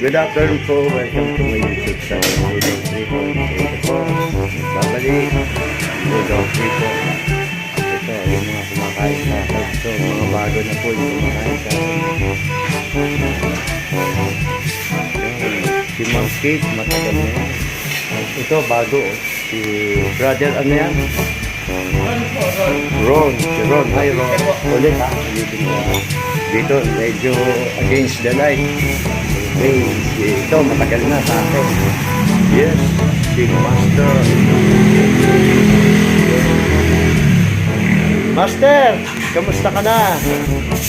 Good afternoon po. Welcome to my YouTube channel. 3 po. Ito po. Babalik. 3 po. Ito, yung mga kumakain sa akin. Ito, mga bago na po yung kumakain sa akin. Si Ma'am Kate, matagal na yan. Ito, bago. oh. Si brother, ano yan? Ron. Si Ron. Hi, Ron. Ulit ha. Dito, medyo against the light. Si- ito matagal na sa akin. Yes, si Master. Master, kamusta ka na?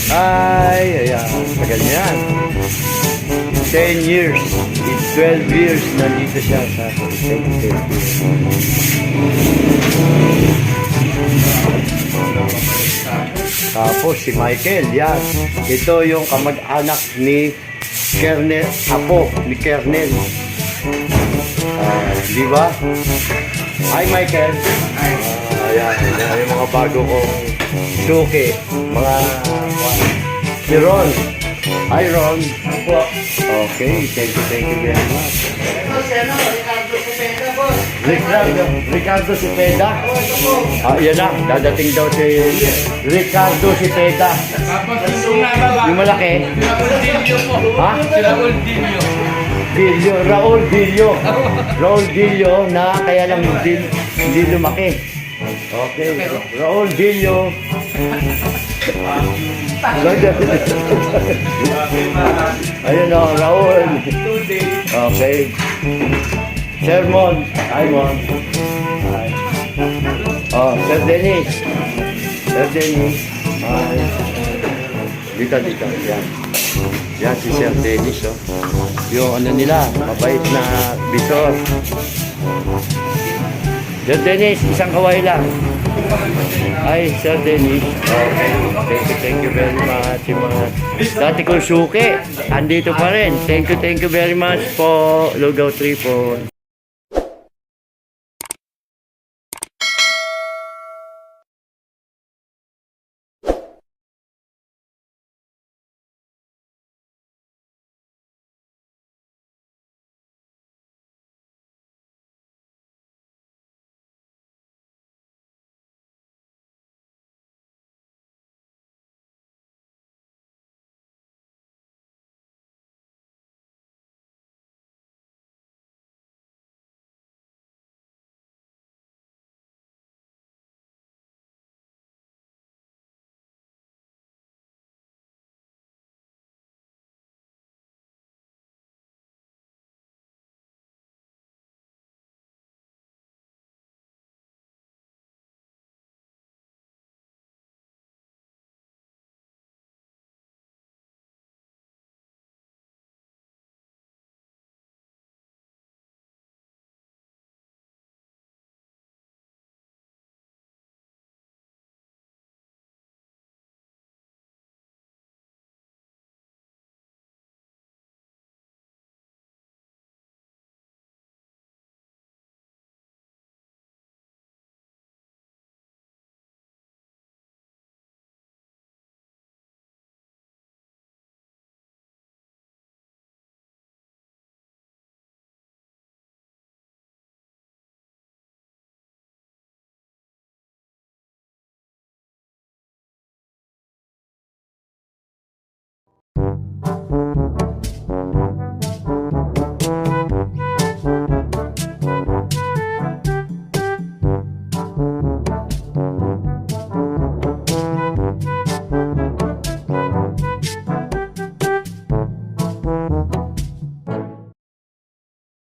Ay, ayan, tagal niya yan. 10 years, 12 years nandito siya sa akin. Thank you, Si Michael, yan. Ito yung kamag-anak ni Kernel, apo ni Kernel. Ah, di ba? Hi Michael. Ah, yan, yan, yung mga bago kong suki. Mga, si Ron. Hi Ron. Okay, thank you, thank you very much. Ricardo, Ricardo Cepeda. Ah, yan na, dadating daw si Ricardo Cepeda. Yung malaki. Ha? Sila Uldilio. Bilyo, Raul Bilyo. Raul Bilyo na kaya lang hindi, hindi lumaki. Okay, Raul Bilyo. Ayun o, Raul. Okay. Sermon. Hi, Mon. Hi. Oh, Sir Dennis. Sir Dennis. Hi. Dito, dito. Yan. Yan si Sir Dennis, oh. Yung ano nila, mabait na bisor. Sir Dennis, isang kaway lang. Ay, Sir Dennis. Okay. Thank you, thank you very much. Mga dati kong suki, andito pa rin. Thank you, thank you very much po. Lugaw 3 po.